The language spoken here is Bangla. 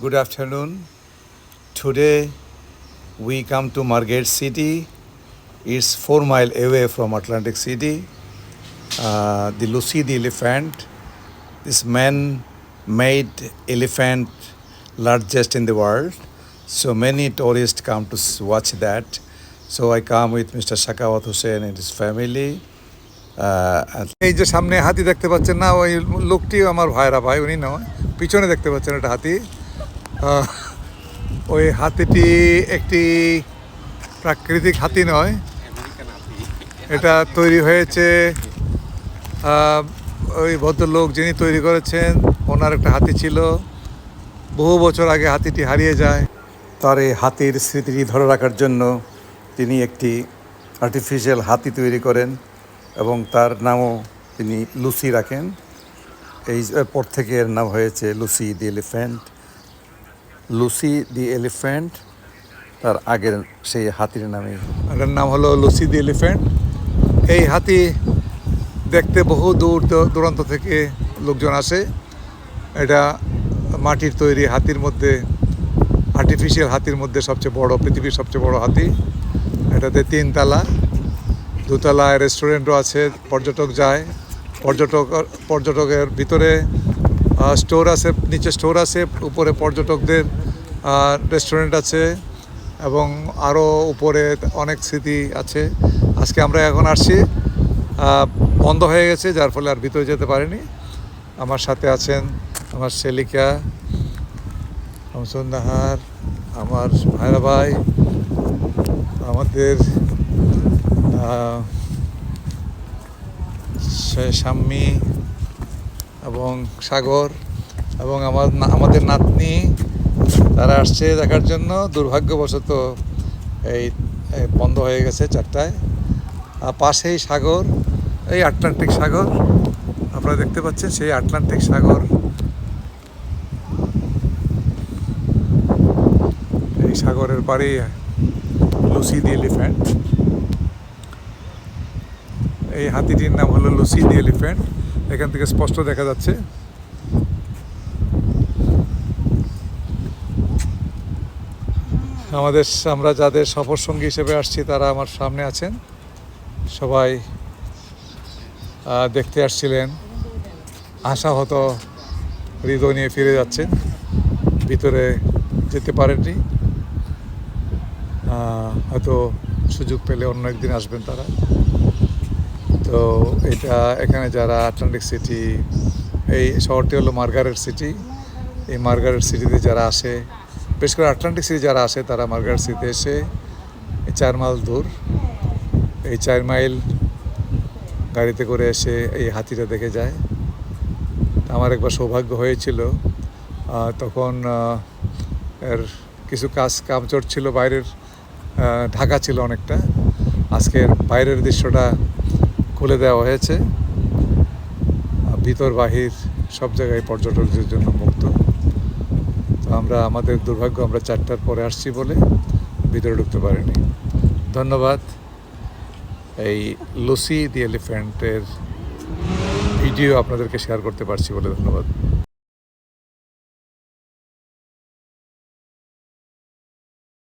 Good afternoon. Today we come to Margate City. It's four mile away from Atlantic City. Uh, the Lucy the elephant, this man-made elephant, largest in the world. So many tourists come to watch that. So I come with Mr. Shakawat Hussein and his family. Uh, এই যে সামনে হাতি দেখতে পাচ্ছেন না ওই লোকটিও আমার ভাইরা ভাই উনি নয় পিছনে দেখতে পাচ্ছেন একটা হাতি ওই হাতিটি একটি প্রাকৃতিক হাতি নয়। এটা তৈরি হয়েছে ওই ভদ্রলোক যিনি তৈরি করেছেন, ওনার একটা হাতি ছিল। বহু বছর আগে হাতিটি হারিয়ে যায়। তার এই হাতির স্মৃতিটি ধরে রাখার জন্য তিনি একটি আর্টিফিশিয়াল হাতি তৈরি করেন এবং তার নামও তিনি লুসি রাখেন। এই পর থেকে এর নাম হয়েছে Lucy the elephant. Lucy the elephant তার আগের সেই হাতির নামে। এটার নাম হলো লুসি দি এলিফ্যান্ট এই হাতি দেখতে বহু দূর দূরান্ত থেকে লোকজন আসে। এটা মাটির তৈরি হাতির মধ্যে আর্টিফিশিয়াল হাতির মধ্যে সবচেয়ে বড়, পৃথিবীর সবচেয়ে বড় হাতি। এটাতে তিনতলা, দোতলায় রেস্টুরেন্টও আছে, পর্যটক যায়। পর্যটক, পর্যটকের ভিতরে স্টোর আছে, নিচে স্টোর আছে, উপরে পর্যটকদের রেস্টুরেন্ট আছে এবং আরও উপরে অনেক স্মৃতি আছে। আজকে আমরা এখন আসছি বন্ধ হয়ে গেছে, যার ফলে আর ভিতরে যেতে পারিনি। আমার সাথে আছেন আমার সেলিকা নাহার আমার ভাইরা ভাই, আমাদের শাম্মী এবং সাগর এবং আমার আমাদের নাতনি, তারা আসছে দেখার জন্য। দুর্ভাগ্যবশত এই বন্ধ হয়ে গেছে চারটায়। আর পাশেই সাগর, এই আটলান্টিক সাগর, আপনারা দেখতে পাচ্ছেন সেই আটলান্টিক সাগর। এই সাগরের পাড়ে লুসি দি এলিফ্যান্ট। এই হাতিটির নাম হলো লুসি দি এলিফ্যান্ট। এখান থেকে স্পষ্ট দেখা যাচ্ছে। আমাদের আমরা যাদের সফর সঙ্গী হিসেবে আসছি, তারা আমার সামনে আছেন। সবাই দেখতে আসছিলেন। আশাহত হৃদয় নিয়ে ফিরে যাচ্ছেন। ভিতরে যেতে পারেননি। হয়তো সুযোগ পেলে অন্য একদিন আসবেন তারা। তো এটা এখানে যারা আটলান্টিক সিটি, এই শহরটি হলো মার্গারেট সিটি। এই মার্গারেট সিটিতে যারা আসে, বিশেষ করে আটলান্টিক সিটি যারা আসে, তারা মার্গারেট সিটিতে এসে এই চার মাইল দূর, এই চার মাইল গাড়িতে করে এসে এই হাতিটা দেখে যায়। আমার একবার সৌভাগ্য হয়েছিল তখন এর কিছু কাজ কাম ছিল বাইরের ঢাকা ছিল অনেকটা। আজকের বাইরের দৃশ্যটা খুলে দেওয়া হয়েছে। ভিতর বাহির সব জায়গায় পর্যটকদের জন্য মুক্ত। তো আমরা, আমাদের দুর্ভাগ্য, আমরা চারটার পরে আসছি বলে ভিতরে ঢুকতে পারিনি। ধন্যবাদ। এই লুসি দি এলিফ্যান্টের ভিডিও আপনাদেরকে শেয়ার করতে পারছি বলে ধন্যবাদ।